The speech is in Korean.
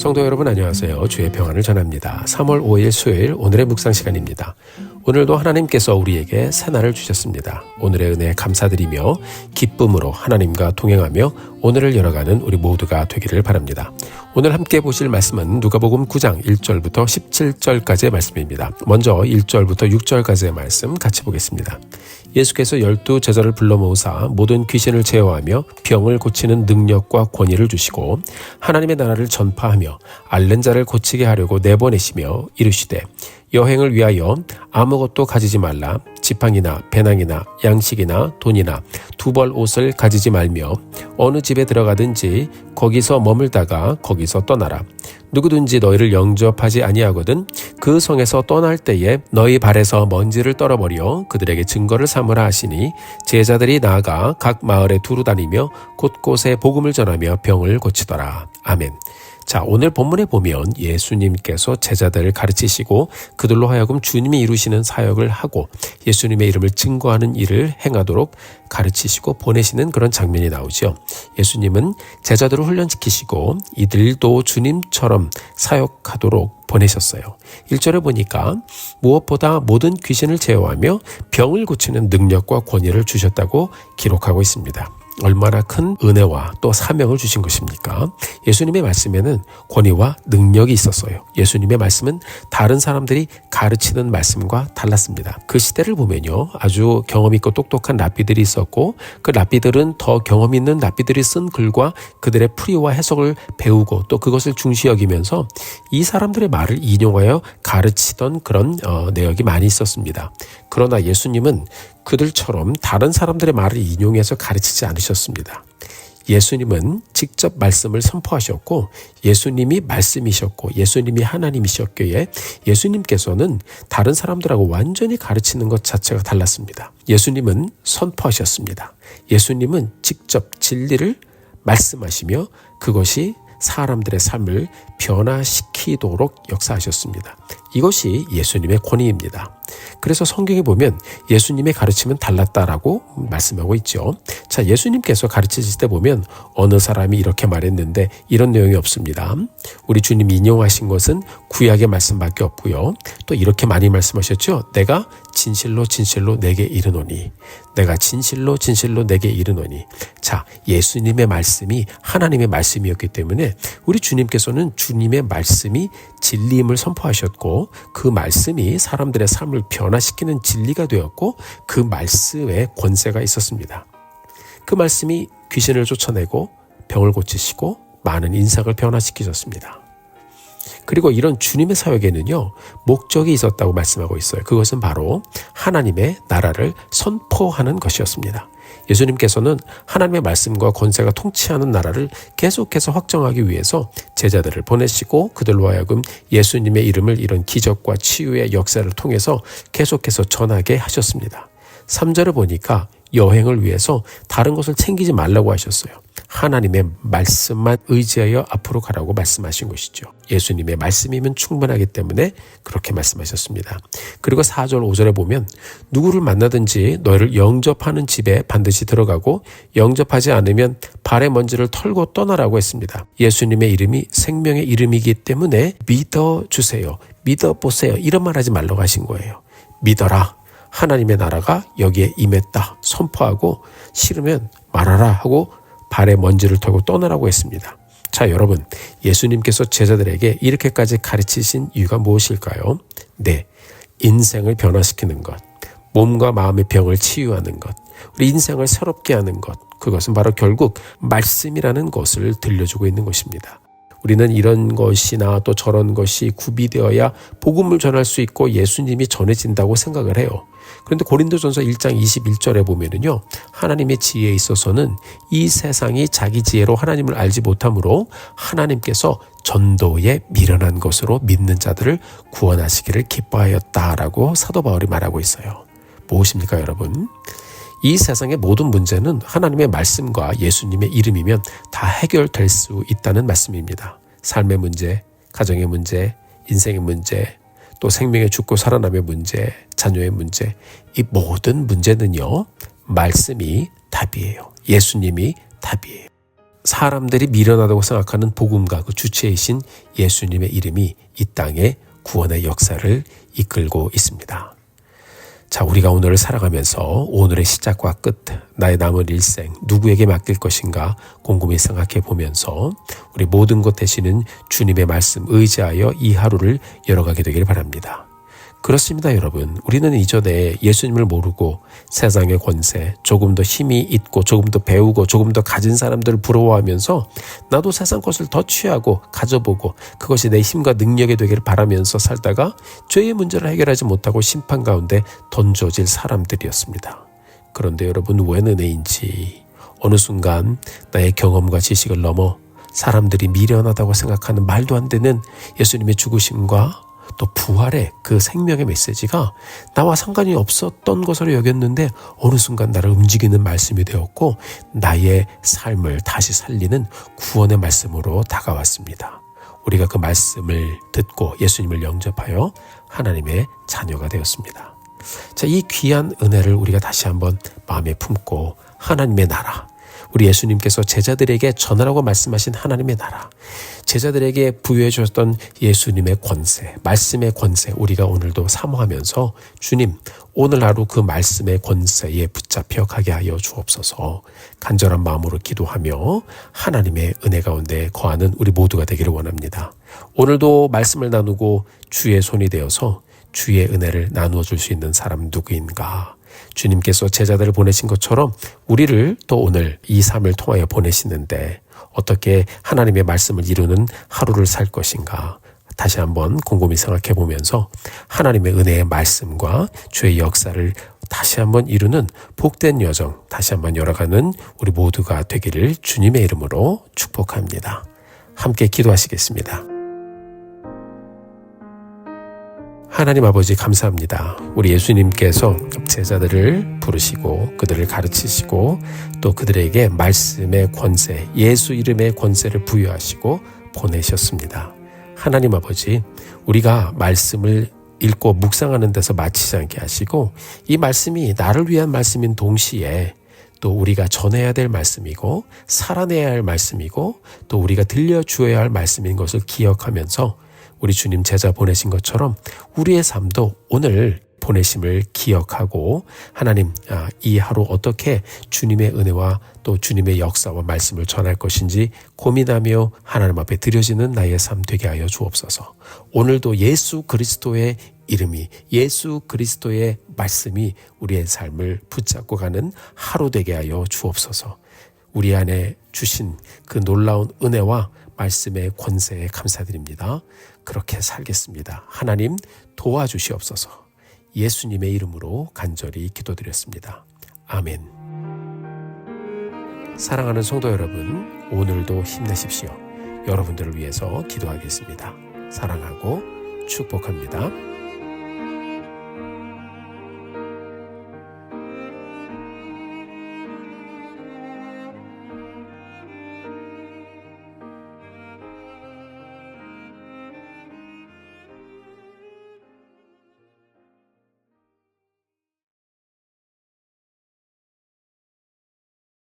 성도 여러분 안녕하세요. 주의 평안을 전합니다. 3월 5일 수요일 오늘의 묵상 시간입니다. 오늘도 하나님께서 우리에게 새날을 주셨습니다. 오늘의 은혜에 감사드리며 기쁨으로 하나님과 동행하며 오늘을 열어가는 우리 모두가 되기를 바랍니다. 오늘 함께 보실 말씀은 누가복음 9장 1절부터 17절까지의 말씀입니다. 먼저 1절부터 6절까지의 말씀 같이 보겠습니다. 예수께서 열두 제자를 불러 모으사 모든 귀신을 제어하며 병을 고치는 능력과 권위를 주시고 하나님의 나라를 전파하며 앓는 자를 고치게 하려고 내보내시며 이르시되 여행을 위하여 아무것도 가지지 말라. 지팡이나 배낭이나 양식이나 돈이나 두 벌 옷을 가지지 말며 어느 집에 들어가든지 거기서 머물다가 거기서 떠나라. 누구든지 너희를 영접하지 아니하거든 그 성에서 떠날 때에 너희 발에서 먼지를 떨어버려 그들에게 증거를 삼으라 하시니 제자들이 나아가 각 마을에 두루 다니며 곳곳에 복음을 전하며 병을 고치더라. 아멘. 자, 오늘 본문에 보면 예수님께서 제자들을 가르치시고 그들로 하여금 주님이 이루시는 사역을 하고 예수님의 이름을 증거하는 일을 행하도록 가르치시고 보내시는 그런 장면이 나오죠. 예수님은 제자들을 훈련시키시고 이들도 주님처럼 사역하도록 보내셨어요. 1절에 보니까 무엇보다 모든 귀신을 제어하며 병을 고치는 능력과 권위를 주셨다고 기록하고 있습니다. 얼마나 큰 은혜와 또 사명을 주신 것입니까? 예수님의 말씀에는 권위와 능력이 있었어요. 예수님의 말씀은 다른 사람들이 가르치는 말씀과 달랐습니다. 그 시대를 보면요. 아주 경험 있고 똑똑한 랍비들이 있었고 그 랍비들은 더 경험 있는 랍비들이 쓴 글과 그들의 풀이와 해석을 배우고 또 그것을 중시 여기면서 이 사람들의 말을 인용하여 가르치던 그런 어, 내역이 많이 있었습니다. 그러나 예수님은 그들처럼 다른 사람들의 말을 인용해서 가르치지 않으셨습니다. 예수님은 직접 말씀을 선포하셨고 예수님이 말씀이셨고 예수님이 하나님이셨기에 예수님께서는 다른 사람들하고 완전히 가르치는 것 자체가 달랐습니다. 예수님은 선포하셨습니다. 예수님은 직접 진리를 말씀하시며 그것이 사람들의 삶을 변화시키도록 역사하셨습니다. 이것이 예수님의 권위입니다. 그래서 성경에 보면 예수님의 가르침은 달랐다라고 말씀하고 있죠. 자, 예수님께서 가르치실 때 보면 어느 사람이 이렇게 말했는데 이런 내용이 없습니다. 우리 주님 인용하신 것은 구약의 말씀밖에 없고요. 또 이렇게 많이 말씀하셨죠. 내가 진실로 진실로 내게 이르노니 내가 진실로 진실로 내게 이르노니 자 예수님의 말씀이 하나님의 말씀이었기 때문에 우리 주님께서는 주님의 말씀이 진리임을 선포하셨고 그 말씀이 사람들의 삶을 변화시키는 진리가 되었고 그 말씀에 권세가 있었습니다. 그 말씀이 귀신을 쫓아내고 병을 고치시고 많은 인상을 변화시키셨습니다. 그리고 이런 주님의 사역에는요, 목적이 있었다고 말씀하고 있어요. 그것은 바로 하나님의 나라를 선포하는 것이었습니다. 예수님께서는 하나님의 말씀과 권세가 통치하는 나라를 계속해서 확정하기 위해서 제자들을 보내시고 그들로 하여금 예수님의 이름을 이런 기적과 치유의 역사를 통해서 계속해서 전하게 하셨습니다. 3절을 보니까 여행을 위해서 다른 것을 챙기지 말라고 하셨어요. 하나님의 말씀만 의지하여 앞으로 가라고 말씀하신 것이죠. 예수님의 말씀이면 충분하기 때문에 그렇게 말씀하셨습니다. 그리고 4절, 5절에 보면 누구를 만나든지 너희를 영접하는 집에 반드시 들어가고 영접하지 않으면 발의 먼지를 털고 떠나라고 했습니다. 예수님의 이름이 생명의 이름이기 때문에 믿어주세요. 믿어보세요. 이런 말 하지 말라고 하신 거예요. 믿어라. 하나님의 나라가 여기에 임했다. 선포하고 싫으면 말하라 하고 발에 먼지를 털고 떠나라고 했습니다. 자, 여러분, 예수님께서 제자들에게 이렇게까지 가르치신 이유가 무엇일까요? 네, 인생을 변화시키는 것, 몸과 마음의 병을 치유하는 것, 우리 인생을 새롭게 하는 것, 그것은 바로 결국 말씀이라는 것을 들려주고 있는 것입니다. 우리는 이런 것이나 또 저런 것이 구비되어야 복음을 전할 수 있고 예수님이 전해진다고 생각을 해요. 그런데 고린도전서 1장 21절에 보면은요. 하나님의 지혜에 있어서는 이 세상이 자기 지혜로 하나님을 알지 못하므로 하나님께서 전도에 미련한 것으로 믿는 자들을 구원하시기를 기뻐하였다라고 사도 바울이 말하고 있어요. 무엇입니까, 여러분? 이 세상의 모든 문제는 하나님의 말씀과 예수님의 이름이면 다 해결될 수 있다는 말씀입니다. 삶의 문제, 가정의 문제, 인생의 문제, 또 생명의 죽고 살아남의 문제, 자녀의 문제, 이 모든 문제는요, 말씀이 답이에요. 예수님이 답이에요. 사람들이 미련하다고 생각하는 복음과 그 주체이신 예수님의 이름이 이 땅에 구원의 역사를 이끌고 있습니다. 자, 우리가 오늘을 살아가면서 오늘의 시작과 끝, 나의 남은 일생, 누구에게 맡길 것인가 곰곰이 생각해 보면서 우리 모든 것 되시는 주님의 말씀 의지하여 이 하루를 열어가게 되길 바랍니다. 그렇습니다, 여러분. 우리는 이전에 예수님을 모르고 세상의 권세, 조금 더 힘이 있고 조금 더 배우고 조금 더 가진 사람들을 부러워하면서 나도 세상 것을 더 취하고 가져보고 그것이 내 힘과 능력이 되기를 바라면서 살다가 죄의 문제를 해결하지 못하고 심판 가운데 던져질 사람들이었습니다. 그런데 여러분 웬 은혜인지 어느 순간 나의 경험과 지식을 넘어 사람들이 미련하다고 생각하는 말도 안 되는 예수님의 죽으심과 또 부활의 그 생명의 메시지가 나와 상관이 없었던 것으로 여겼는데 어느 순간 나를 움직이는 말씀이 되었고 나의 삶을 다시 살리는 구원의 말씀으로 다가왔습니다. 우리가 그 말씀을 듣고 예수님을 영접하여 하나님의 자녀가 되었습니다. 자, 이 귀한 은혜를 우리가 다시 한번 마음에 품고 하나님의 나라, 우리 예수님께서 제자들에게 전하라고 말씀하신 하나님의 나라, 제자들에게 부여해 주셨던 예수님의 권세, 말씀의 권세, 우리가 오늘도 사모하면서 주님, 오늘 하루 그 말씀의 권세에 붙잡혀 가게 하여 주옵소서 간절한 마음으로 기도하며 하나님의 은혜 가운데 거하는 우리 모두가 되기를 원합니다. 오늘도 말씀을 나누고 주의 손이 되어서 주의 은혜를 나누어 줄 수 있는 사람 누구인가? 주님께서 제자들을 보내신 것처럼 우리를 또 오늘 이 삶을 통하여 보내시는데 어떻게 하나님의 말씀을 이루는 하루를 살 것인가? 다시 한번 곰곰이 생각해 보면서 하나님의 은혜의 말씀과 주의 역사를 다시 한번 이루는 복된 여정 다시 한번 열어가는 우리 모두가 되기를 주님의 이름으로 축복합니다. 함께 기도하시겠습니다. 하나님 아버지 감사합니다. 우리 예수님께서 제자들을 부르시고 그들을 가르치시고 또 그들에게 말씀의 권세, 예수 이름의 권세를 부여하시고 보내셨습니다. 하나님 아버지, 우리가 말씀을 읽고 묵상하는 데서 마치지 않게 하시고 이 말씀이 나를 위한 말씀인 동시에 또 우리가 전해야 될 말씀이고 살아내야 할 말씀이고 또 우리가 들려주어야 할 말씀인 것을 기억하면서 우리 주님 제자 보내신 것처럼 우리의 삶도 오늘 보내심을 기억하고 하나님 아, 이 하루 어떻게 주님의 은혜와 또 주님의 역사와 말씀을 전할 것인지 고민하며 하나님 앞에 드려지는 나의 삶 되게 하여 주옵소서. 오늘도 예수 그리스도의 이름이 예수 그리스도의 말씀이 우리의 삶을 붙잡고 가는 하루 되게 하여 주옵소서. 우리 안에 주신 그 놀라운 은혜와 말씀의 권세에 감사드립니다. 그렇게 살겠습니다. 하나님 도와주시옵소서. 예수님의 이름으로 간절히 기도드렸습니다. 아멘. 사랑하는 성도 여러분, 오늘도 힘내십시오. 여러분들을 위해서 기도하겠습니다. 사랑하고 축복합니다.